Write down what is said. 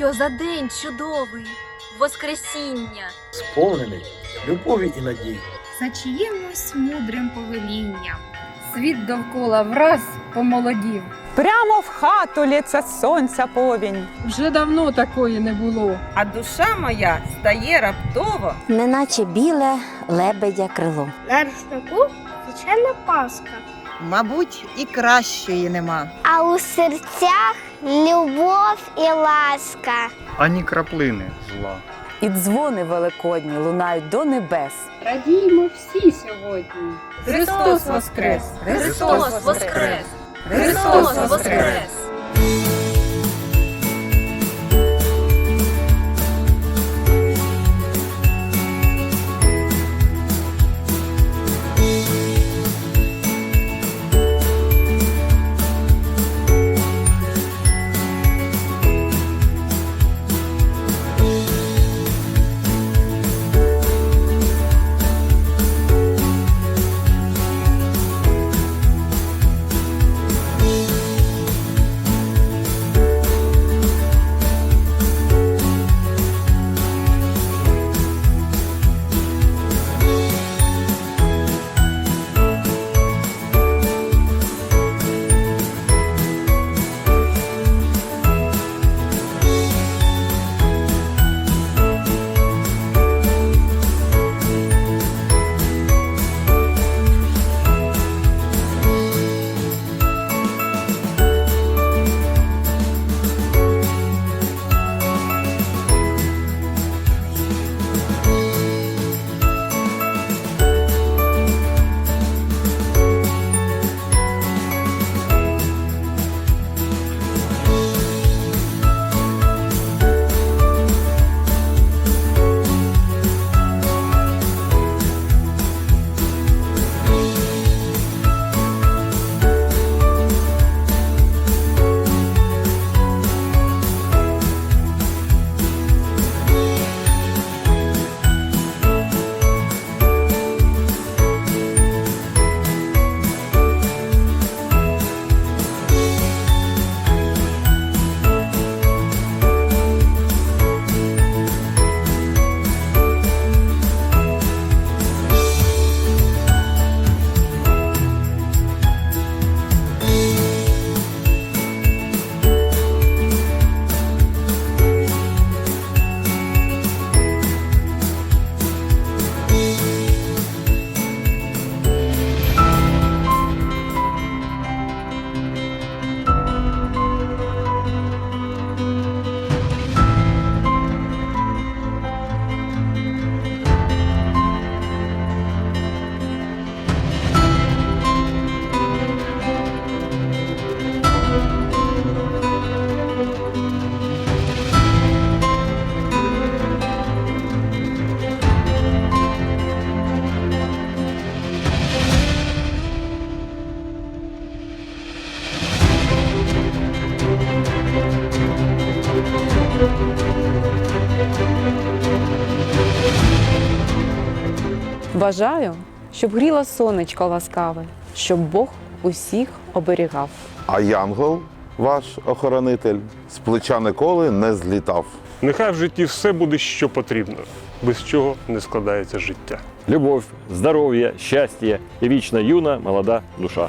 Що за день чудовий, Воскресіння! сповнений любові і надії. за чиїмось мудрим повелінням. Світ довкола враз помолодів. Прямо в хату лється сонця повінь. Вже давно такої не було. а душа моя стає раптово. неначе біле лебедя крило. На рушнику звичайна паска, Мабуть, і кращої нема. а у серцях любов і ласка. ані краплини зла. І дзвони великодні лунають до небес. Радіймо всі сьогодні. Христос воскрес! Христос Воскрес! Христос Воскрес! Бажаю, щоб гріло сонечко ласкаве, щоб Бог усіх оберігав. А янгол, ваш охоронитель, з плеча ніколи не злітав. Нехай в житті все буде, що потрібно, без чого не складається життя. Любов, здоров'я, щастя і вічна юна молода душа.